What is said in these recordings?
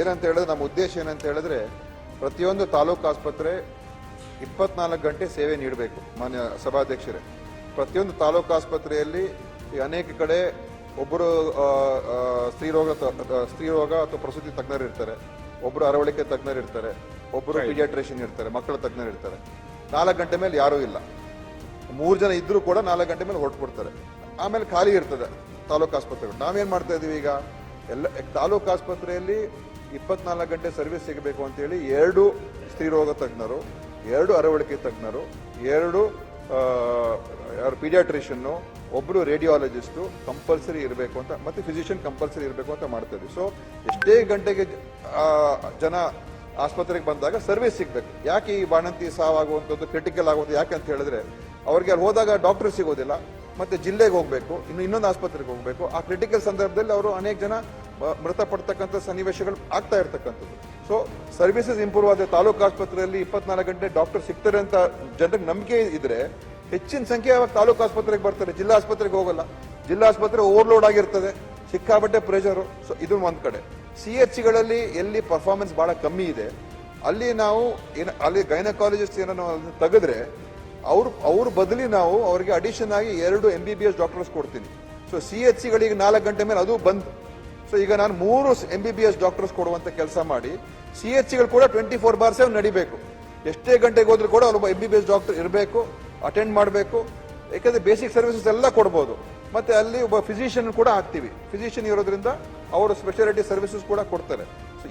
ಏನಂತ ಹೇಳಿದ್ರೆ ನಮ್ಮ ಉದ್ದೇಶ ಏನಂತ ಹೇಳಿದ್ರೆ ಪ್ರತಿಯೊಂದು ತಾಲೂಕು ಆಸ್ಪತ್ರೆ ಇಪ್ಪತ್ನಾಲ್ಕು ಗಂಟೆ ಸೇವೆ ನೀಡಬೇಕು ಮಾನ್ಯ ಸಭಾಧ್ಯಕ್ಷರೇ. ಪ್ರತಿಯೊಂದು ತಾಲೂಕು ಆಸ್ಪತ್ರೆಯಲ್ಲಿ ಈ ಅನೇಕ ಕಡೆ ಒಬ್ಬರು ಸ್ತ್ರೀರೋಗ ಸ್ತ್ರೀರೋಗ ಅಥವಾ ಪ್ರಸೂತಿ ತಜ್ಞರು ಇರ್ತಾರೆ. ಒಬ್ಬರು ಅರವಳಿಕೆ ತಜ್ಞರು ಇರ್ತಾರೆ. ಒಬ್ಬರು ಪೀಡಿಯಾಟ್ರಿಷಿಯನ್ ಇರ್ತಾರೆ ಮಕ್ಕಳ ತಜ್ಞರು ಇರ್ತಾರೆ. ನಾಲ್ಕು ಗಂಟೆ ಮೇಲೆ ಯಾರೂ ಇಲ್ಲ. ಮೂರು ಜನ ಇದ್ದರೂ ಕೂಡ ನಾಲ್ಕು ಗಂಟೆ ಮೇಲೆ ಹೊರಟ್ಬಿಡ್ತಾರೆ. ಆಮೇಲೆ ಖಾಲಿ ಇರ್ತದೆ ತಾಲೂಕು ಆಸ್ಪತ್ರೆಗಳು. ನಾವೇನು ಮಾಡ್ತಾ ಇದ್ದೀವಿ ಈಗ? ಎಲ್ಲ, ತಾಲೂಕು ಆಸ್ಪತ್ರೆಯಲ್ಲಿ ಇಪ್ಪತ್ನಾಲ್ಕು ಗಂಟೆ ಸರ್ವಿಸ್ ಸಿಗಬೇಕು ಅಂತೇಳಿ ಎರಡು ಸ್ತ್ರೀರೋಗ ತಜ್ಞರು, ಎರಡು ಅರವಳಿಕೆ ತಜ್ಞರು, ಎರಡು ಪೀಡಿಯಾಟ್ರಿಷನ್ನು ಒಬ್ಬರು ರೇಡಿಯಾಲಜಿಸ್ಟು ಕಂಪಲ್ಸರಿ ಇರಬೇಕು ಅಂತ, ಮತ್ತು ಫಿಸಿಷಿಯನ್ ಕಂಪಲ್ಸರಿ ಇರಬೇಕು ಅಂತ ಮಾಡ್ತಾ ಇದ್ವಿ. ಸೊ ಎಷ್ಟೇ ಗಂಟೆಗೆ ಜನ ಆಸ್ಪತ್ರೆಗೆ ಬಂದಾಗ ಸರ್ವಿಸ್ ಸಿಗಬೇಕು. ಯಾಕೆ ಈ ಬಾಣಂತಿ ಸಾವಾಗುವಂಥದ್ದು, ಕ್ರಿಟಿಕಲ್ ಆಗುವಂಥದ್ದು ಯಾಕೆ ಅಂತ ಹೇಳಿದ್ರೆ, ಅವ್ರಿಗೆ ಅಲ್ಲಿ ಹೋದಾಗ ಡಾಕ್ಟರ್ ಸಿಗೋದಿಲ್ಲ. ಮತ್ತೆ ಜಿಲ್ಲೆಗೆ ಹೋಗಬೇಕು, ಇನ್ನು ಇನ್ನೊಂದು ಆಸ್ಪತ್ರೆಗೆ ಹೋಗಬೇಕು. ಆ ಕ್ರಿಟಿಕಲ್ ಸಂದರ್ಭದಲ್ಲಿ ಅವರು ಅನೇಕ ಜನ ಮೃತಪಡ್ತಕ್ಕಂಥ ಸನ್ನಿವೇಶಗಳು ಆಗ್ತಾ ಇರ್ತಕ್ಕಂಥದ್ದು. ಸೊ ಸರ್ವಿಸಸ್ ಇಂಪ್ರೂವ್ ಆದ ತಾಲೂಕು ಆಸ್ಪತ್ರೆಯಲ್ಲಿ ಇಪ್ಪತ್ನಾಲ್ಕು ಗಂಟೆ ಡಾಕ್ಟರ್ ಸಿಗ್ತಾರೆ ಅಂತ ಜನರಿಗೆ ನಂಬಿಕೆ ಇದ್ರೆ, ಹೆಚ್ಚಿನ ಸಂಖ್ಯೆ ಅವಾಗ ತಾಲೂಕು ಆಸ್ಪತ್ರೆಗೆ ಬರ್ತಾರೆ. ಜಿಲ್ಲಾ ಆಸ್ಪತ್ರೆಗೆ ಹೋಗಲ್ಲ. ಜಿಲ್ಲಾ ಆಸ್ಪತ್ರೆ ಓವರ್ಲೋಡ್ ಆಗಿರ್ತದೆ. ಸಿಕ್ಕಾಬಟ್ಟೆ ಪ್ರೆಷರು ಸೊ ಇದು ಒಂದು ಕಡೆ. ಸಿ ಎಚ್ಗಳಲ್ಲಿ ಎಲ್ಲಿ ಪರ್ಫಾರ್ಮೆನ್ಸ್ ಬಹಳ ಕಮ್ಮಿ ಇದೆ, ಅಲ್ಲಿ ನಾವು ಏನು, ಅಲ್ಲಿ ಗೈನಕಾಲಜಿಸ್ಟ್ ಏನೋ ತೆಗೆದ್ರೆ ಅವ್ರ ಅವ್ರ ಬದಲಿ ನಾವು ಅವ್ರಿಗೆ ಅಡಿಷನ್ ಆಗಿ ಎರಡು M B B S doctors ಕೊಡ್ತೀನಿ. ಸೊ ಸಿ ಎಚ್ ಸಿಗಳಿಗೆ ನಾಲ್ಕು ಗಂಟೆ ಮೇಲೆ ಅದು ಬಂದ್ ಸೊ ಈಗ ನಾನು ಮೂರು M B B S doctors ಕೊಡುವಂತ ಕೆಲಸ ಮಾಡಿ ಸಿ ಎಚ್ ಸಿಗಳು ಕೂಡ ಟ್ವೆಂಟಿ ಫೋರ್ ಬಾರ್ ಸೆವೆನ್ ನಡಿಬೇಕು. ಎಷ್ಟೇ ಗಂಟೆಗೆ ಹೋದ್ರೂ ಕೂಡ ಒಬ್ಬ M B B S doctor ಇರಬೇಕು ಅಟೆಂಡ್ ಮಾಡಬೇಕು. ಯಾಕಂದ್ರೆ ಬೇಸಿಕ್ ಸರ್ವಿಸಸ್ ಎಲ್ಲ ಕೊಡ್ಬೋದು. ಮತ್ತೆ ಅಲ್ಲಿ ಒಬ್ಬ ಫಿಸಿಷಿಯನ್ ಕೂಡ ಹಾಕ್ತಿವಿ ಫಿಸಿಷಿಯನ್ ಇರೋದ್ರಿಂದ ಅವರು ಸ್ಪೆಷಾಲಿಟಿ ಸರ್ವಿಸಸ್ ಕೂಡ ಕೊಡ್ತಾರೆ.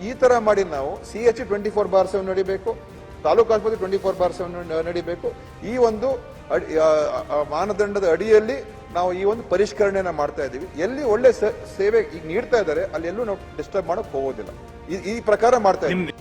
ಈ ತರ ಮಾಡಿ ನಾವು C H twenty four bar seven ನಡಿಬೇಕು. ತಾಲೂಕು ಆಸ್ಪತ್ರೆ ಟ್ವೆಂಟಿ ಫೋರ್ ಬಾರ್ ಸೆವೆನ್ ನಡಿಬೇಕು. ಈ ಒಂದು ಮಾನದಂಡದ ಅಡಿಯಲ್ಲಿ ನಾವು ಈ ಒಂದು ಪರಿಷ್ಕರಣೆನ ಮಾಡ್ತಾ ಇದ್ದೀವಿ. ಎಲ್ಲಿ ಒಳ್ಳೆ ಸೇವೆ ಈಗ ನೀಡ್ತಾ ಇದ್ದಾರೆ, ಅಲ್ಲಿ ಎಲ್ಲೂ ನಾವು ಡಿಸ್ಟರ್ಬ್ ಮಾಡಕ್ ಹೋಗೋದಿಲ್ಲ. ಈ- ಪ್ರಕಾರ ಮಾಡ್ತಾ ಇದ್ದೀವಿ.